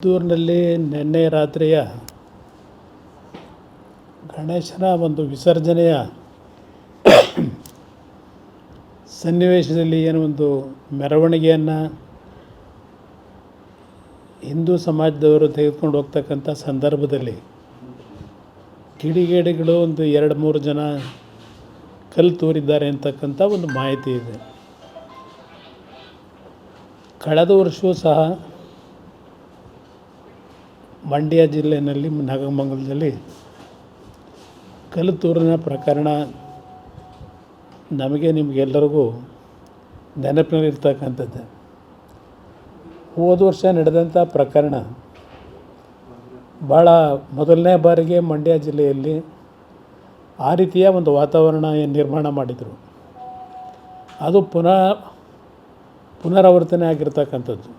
ಪುತ್ತೂರಿನಲ್ಲಿ ನಿನ್ನೆ ರಾತ್ರಿಯ ಗಣೇಶನ ಒಂದು ವಿಸರ್ಜನೆಯ ಸನ್ನಿವೇಶದಲ್ಲಿ ಏನು ಒಂದು ಮೆರವಣಿಗೆಯನ್ನು ಹಿಂದೂ ಸಮಾಜದವರು ತೆಗೆದುಕೊಂಡು ಹೋಗ್ತಕ್ಕಂಥ ಸಂದರ್ಭದಲ್ಲಿ ಕಿಡಿಗೇಡಿಗಳು ಒಂದು ಎರಡು ಮೂರು ಜನ ಕಲ್ಲು ತೂರಿದ್ದಾರೆ ಅಂತಕ್ಕಂಥ ಒಂದು ಮಾಹಿತಿ ಇದೆ. ಕಳೆದ ವರ್ಷವೂ ಸಹ ಮಂಡ್ಯ ಜಿಲ್ಲೆಯಲ್ಲಿ, ನಾಗಮಂಗಲದಲ್ಲಿ ಕಲ್ತೂರಿನ ಪ್ರಕರಣ ನಮಗೆ ನಿಮಗೆಲ್ಲರಿಗೂ ನೆನಪಿನಲ್ಲಿರ್ತಕ್ಕಂಥದ್ದು. ಹೋದ ವರ್ಷ ನಡೆದಂಥ ಪ್ರಕರಣ ಭಾಳ ಮೊದಲನೇ ಬಾರಿಗೆ ಮಂಡ್ಯ ಜಿಲ್ಲೆಯಲ್ಲಿ ಆ ರೀತಿಯ ಒಂದು ವಾತಾವರಣ ನಿರ್ಮಾಣ ಮಾಡಿದರು. ಅದು ಪುನಃ ಪುನರಾವರ್ತನೆ ಆಗಿರ್ತಕ್ಕಂಥದ್ದು.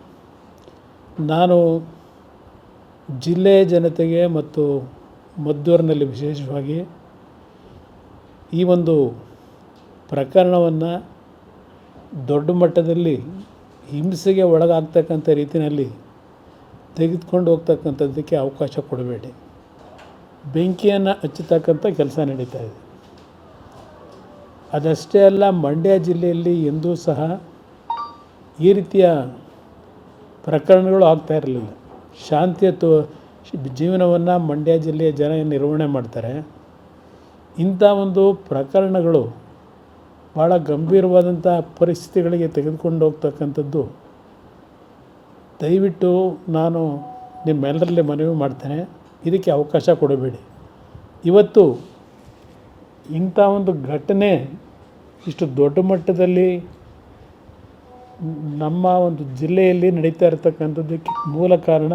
ನಾನು ಜಿಲ್ಲೆಯ ಜನತೆಗೆ ಮತ್ತು ಮದ್ದೂರಿನಲ್ಲಿ ವಿಶೇಷವಾಗಿ ಈ ಒಂದು ಪ್ರಕರಣವನ್ನು ದೊಡ್ಡ ಮಟ್ಟದಲ್ಲಿ ಹಿಂಸೆಗೆ ಒಳಗಾಗ್ತಕ್ಕಂಥ ರೀತಿಯಲ್ಲಿ ತೆಗೆದುಕೊಂಡು ಹೋಗ್ತಕ್ಕಂಥದ್ದಕ್ಕೆ ಅವಕಾಶ ಕೊಡಬೇಡಿ. ಬೆಂಕಿಯನ್ನು ಹಚ್ಚತಕ್ಕಂಥ ಕೆಲಸ ನಡೀತಾ ಇದೆ. ಅದಷ್ಟೇ ಅಲ್ಲ, ಮಂಡ್ಯ ಜಿಲ್ಲೆಯಲ್ಲಿ ಎಂದೂ ಸಹ ಈ ರೀತಿಯ ಪ್ರಕರಣಗಳು ಆಗ್ತಾ ಇರಲಿಲ್ಲ. ಶಾಂತಿಯ ತೋ ಜೀವನವನ್ನು ಮಂಡ್ಯ ಜಿಲ್ಲೆಯ ಜನ ನಿರ್ವಹಣೆ ಮಾಡ್ತಾರೆ. ಇಂಥ ಒಂದು ಪ್ರಕರಣಗಳು ಭಾಳ ಗಂಭೀರವಾದಂಥ ಪರಿಸ್ಥಿತಿಗಳಿಗೆ ತೆಗೆದುಕೊಂಡು ಹೋಗ್ತಕ್ಕಂಥದ್ದು. ದಯವಿಟ್ಟು ನಾನು ನಿಮ್ಮೆಲ್ಲರಲ್ಲಿ ಮನವಿ ಮಾಡ್ತೇನೆ. ಇದಕ್ಕೆ ಅವಕಾಶ ಕೊಡಬೇಡಿ. ಇವತ್ತು ಇಂಥ ಒಂದು ಘಟನೆ ಇಷ್ಟು ದೊಡ್ಡ ಮಟ್ಟದಲ್ಲಿ ನಮ್ಮ ಒಂದು ಜಿಲ್ಲೆಯಲ್ಲಿ ನಡೀತಾ ಇರತಕ್ಕಂಥದ್ದಕ್ಕೆ ಮೂಲ ಕಾರಣ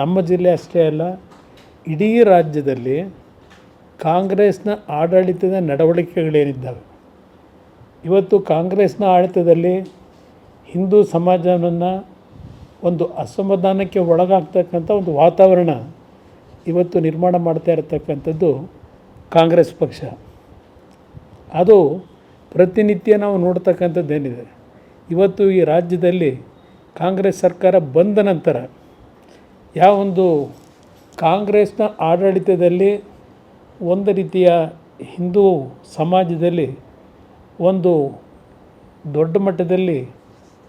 ನಮ್ಮ ಜಿಲ್ಲೆ ಅಷ್ಟೇ ಅಲ್ಲ, ಇಡೀ ರಾಜ್ಯದಲ್ಲಿ ಕಾಂಗ್ರೆಸ್ನ ಆಡಳಿತದ ನಡವಳಿಕೆಗಳೇನಿದ್ದಾವೆ? ಇವತ್ತು ಕಾಂಗ್ರೆಸ್ನ ಆಡಳಿತದಲ್ಲಿ ಹಿಂದೂ ಸಮಾಜವನ್ನು ಒಂದು ಅಸಮಾಧಾನಕ್ಕೆ ಒಳಗಾಗ್ತಕ್ಕಂಥ ಒಂದು ವಾತಾವರಣ ಇವತ್ತು ನಿರ್ಮಾಣ ಮಾಡ್ತಾ ಇರತಕ್ಕಂಥದ್ದು ಕಾಂಗ್ರೆಸ್ ಪಕ್ಷ. ಅದು ಪ್ರತಿನಿತ್ಯ ನಾವು ನೋಡ್ತಕ್ಕಂಥದ್ದೇನಿದೆ? ಇವತ್ತು ಈ ರಾಜ್ಯದಲ್ಲಿ ಕಾಂಗ್ರೆಸ್ ಸರ್ಕಾರ ಬಂದ ನಂತರ ಯಾವೊಂದು ಕಾಂಗ್ರೆಸ್ನ ಆಡಳಿತದಲ್ಲಿ ಒಂದು ರೀತಿಯ ಹಿಂದೂ ಸಮಾಜದಲ್ಲಿ ಒಂದು ದೊಡ್ಡ ಮಟ್ಟದಲ್ಲಿ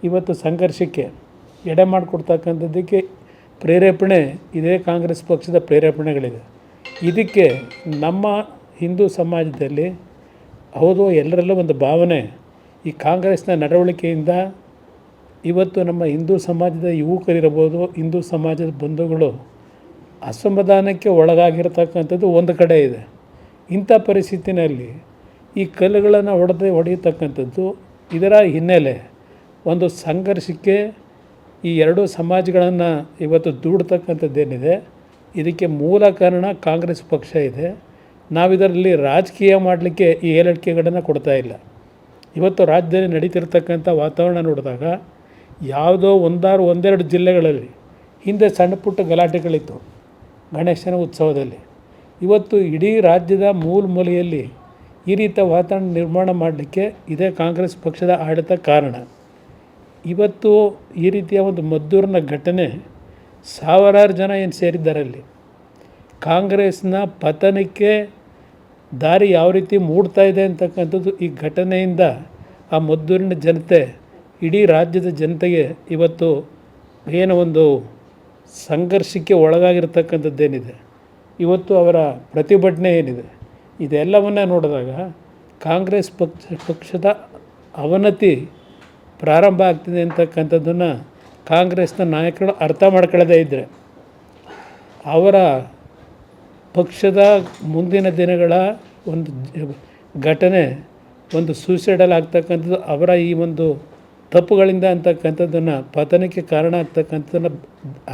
ಇವತ್ತು ಸಂಘರ್ಷಕ್ಕೆ ಎಡೆ ಮಾಡಿಕೊಡ್ತಕ್ಕಂಥದ್ದಕ್ಕೆ ಪ್ರೇರೇಪಣೆ ಇದೇ ಕಾಂಗ್ರೆಸ್ ಪಕ್ಷದ ಪ್ರೇರೇಪಣೆಗಳಿದೆ. ಇದಕ್ಕೆ ನಮ್ಮ ಹಿಂದೂ ಸಮಾಜದಲ್ಲಿ ಹೌದು, ಎಲ್ಲರಲ್ಲೂ ಒಂದು ಭಾವನೆ ಈ ಕಾಂಗ್ರೆಸ್ನ ನಡವಳಿಕೆಯಿಂದ ಇವತ್ತು ನಮ್ಮ ಹಿಂದೂ ಸಮಾಜದ ಯುವಕರಿರ್ಬೋದು, ಹಿಂದೂ ಸಮಾಜದ ಬಂಧುಗಳು ಅಸಮಾಧಾನಕ್ಕೆ ಒಳಗಾಗಿರ್ತಕ್ಕಂಥದ್ದು ಒಂದು ಕಡೆ ಇದೆ. ಇಂಥ ಪರಿಸ್ಥಿತಿನಲ್ಲಿ ಈ ಕಲ್ಲುಗಳನ್ನು ಹೊಡೆದು ಹೊಡೆಯತಕ್ಕಂಥದ್ದು ಇದರ ಹಿನ್ನೆಲೆ ಒಂದು ಸಂಘರ್ಷಕ್ಕೆ ಈ ಎರಡೂ ಸಮಾಜಗಳನ್ನು ಇವತ್ತು ದೂಡ್ತಕ್ಕಂಥದ್ದೇನಿದೆ. ಇದಕ್ಕೆ ಮೂಲ ಕಾರಣ ಕಾಂಗ್ರೆಸ್ ಪಕ್ಷ ಇದೆ. ನಾವಿದರಲ್ಲಿ ರಾಜಕೀಯ ಮಾಡಲಿಕ್ಕೆ ಈ ಹೇಳಿಕೆಗಳನ್ನು ಕೊಡ್ತಾ ಇಲ್ಲ. ಇವತ್ತು ರಾಜ್ಯದಲ್ಲಿ ನಡೀತಿರ್ತಕ್ಕಂಥ ವಾತಾವರಣ ನೋಡಿದಾಗ ಯಾವುದೋ ಒಂದಾರು ಒಂದೆರಡು ಜಿಲ್ಲೆಗಳಲ್ಲಿ ಹಿಂದೆ ಸಣ್ಣ ಪುಟ್ಟ ಗಲಾಟೆಗಳಿತ್ತು ಗಣೇಶನ ಉತ್ಸವದಲ್ಲಿ. ಇವತ್ತು ಇಡೀ ರಾಜ್ಯದ ಮೂಲ ಮೂಲೆಯಲ್ಲಿ ಈ ರೀತಿಯ ವಾತಾವರಣ ನಿರ್ಮಾಣ ಮಾಡಲಿಕ್ಕೆ ಇದೇ ಕಾಂಗ್ರೆಸ್ ಪಕ್ಷದ ಆಡಳಿತ ಕಾರಣ. ಇವತ್ತು ಈ ರೀತಿಯ ಒಂದು ಮದ್ದೂರಿನ ಘಟನೆ ಸಾವಿರಾರು ಜನ ಏನು ಸೇರಿದ್ದಾರೆ ಅಲ್ಲಿ ಕಾಂಗ್ರೆಸ್ನ ಪತನಕ್ಕೆ ದಾರಿ ಯಾವ ರೀತಿ ಮೂಡ್ತಾ ಇದೆ ಅಂತಕ್ಕಂಥದ್ದು ಈ ಘಟನೆಯಿಂದ ಆ ಮದ್ದೂರಿನ ಜನತೆ, ಇಡೀ ರಾಜ್ಯದ ಜನತೆಗೆ ಇವತ್ತು ಏನು ಒಂದು ಸಂಘರ್ಷಕ್ಕೆ ಒಳಗಾಗಿರ್ತಕ್ಕಂಥದ್ದೇನಿದೆ. ಇವತ್ತು ಅವರ ಪ್ರತಿಭಟನೆ ಏನಿದೆ? ಇದೆಲ್ಲವನ್ನು ನೋಡಿದಾಗ ಕಾಂಗ್ರೆಸ್ ಪಕ್ಷ, ಪಕ್ಷದ ಅವನತಿ ಪ್ರಾರಂಭ ಆಗ್ತಿದೆ ಅಂತಕ್ಕಂಥದ್ದನ್ನು ಕಾಂಗ್ರೆಸ್ನ ನಾಯಕರು ಅರ್ಥ ಮಾಡ್ಕೊಳ್ಳದೇ ಇದ್ದರೆ ಅವರ ಪಕ್ಷದ ಮುಂದಿನ ದಿನಗಳ ಒಂದು ಘಟನೆ, ಒಂದು ಸೂಸೈಡಲ್ ಆಗ್ತಕ್ಕಂಥದ್ದು, ಅವರ ಈ ಒಂದು ತಪ್ಪುಗಳಿಂದ ಅಂತಕ್ಕಂಥದ್ದನ್ನು ಪತನಕ್ಕೆ ಕಾರಣ ಆಗ್ತಕ್ಕಂಥದ್ದನ್ನು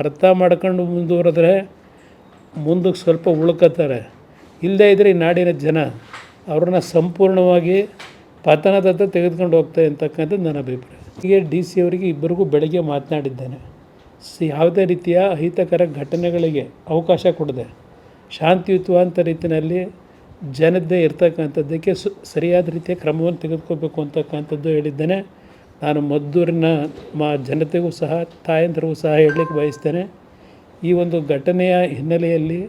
ಅರ್ಥ ಮಾಡ್ಕೊಂಡು ಮುಂದುವರೆದ್ರೆ ಮುಂದಕ್ಕೆ ಸ್ವಲ್ಪ ಉಳ್ಕೋತಾರೆ. ಇಲ್ಲದೇ ಇದ್ದರೆ ಈ ನಾಡಿನ ಜನ ಅವ್ರನ್ನ ಸಂಪೂರ್ಣವಾಗಿ ಪತನದತ್ತ ತೆಗೆದುಕೊಂಡು ಹೋಗ್ತಾ ಅಂತಕ್ಕಂಥದ್ದು ನನ್ನ ಅಭಿಪ್ರಾಯ. ಹೀಗೆ ಡಿ ಸಿ ಅವರಿಗೆ ಇಬ್ಬರಿಗೂ ಬೆಳಗ್ಗೆ ಮಾತನಾಡಿದ್ದೇನೆ. ಯಾವುದೇ ರೀತಿಯ ಅಹಿತಕರ ಘಟನೆಗಳಿಗೆ ಅವಕಾಶ ಕೊಡದೆ ಶಾಂತಿಯುತವಾದಂಥ ರೀತಿಯಲ್ಲಿ ಜನದ್ದೇ ಇರ್ತಕ್ಕಂಥದ್ದಕ್ಕೆ ಸು ಸರಿಯಾದ ರೀತಿಯ ಕ್ರಮವನ್ನು ತೆಗೆದುಕೋಬೇಕು ಅಂತಕ್ಕಂಥದ್ದು ಹೇಳಿದ್ದೇನೆ. ನಾನು ಮದ್ದೂರಿನ ಮಾ ಜನತೆಗೂ ಸಹ, ತಾಯಂದಿರಿಗೂ ಸಹ ಹೇಳಲಿಕ್ಕೆ ಬಯಸ್ತೇನೆ. ಈ ಒಂದು ಘಟನೆಯ ಹಿನ್ನೆಲೆಯಲ್ಲಿ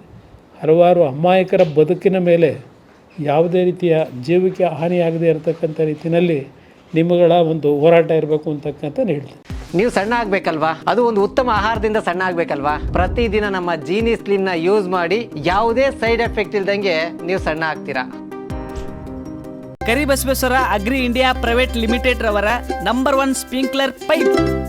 ಹಲವಾರು ಅಮಾಯಕರ ಬದುಕಿನ ಮೇಲೆ ಯಾವುದೇ ರೀತಿಯ ಜೀವಕ್ಕೆ ಹಾನಿಯಾಗದೇ ಇರತಕ್ಕಂಥ ರೀತಿಯಲ್ಲಿ ನಿಮ್ಮಗಳ ಒಂದು ಹೋರಾಟ ಇರಬೇಕು ಅಂತಕ್ಕಂಥ ಹೇಳ್ತೀನಿ. ನೀವು ಸಣ್ಣ ಆಗ್ಬೇಕಲ್ವಾ? ಅದು ಒಂದು ಉತ್ತಮ ಆಹಾರದಿಂದ ಸಣ್ಣ ಆಗ್ಬೇಕಲ್ವಾ? ಪ್ರತಿದಿನ ನಮ್ಮ ಜೀನಿ ಸ್ಲಿಮ್ನ ಯೂಸ್ ಮಾಡಿ ಯಾವುದೇ ಸೈಡ್ ಎಫೆಕ್ಟ್ ಇಲ್ದಂಗೆ ನೀವು ಸಣ್ಣ ಆಗ್ತೀರಾ? Karibasaveshwara agri India private limited ರವರ ನಂಬರ್ ಒನ್ ಸ್ಪ್ರಿಂಕ್ಲರ್ ಪೈಪ್.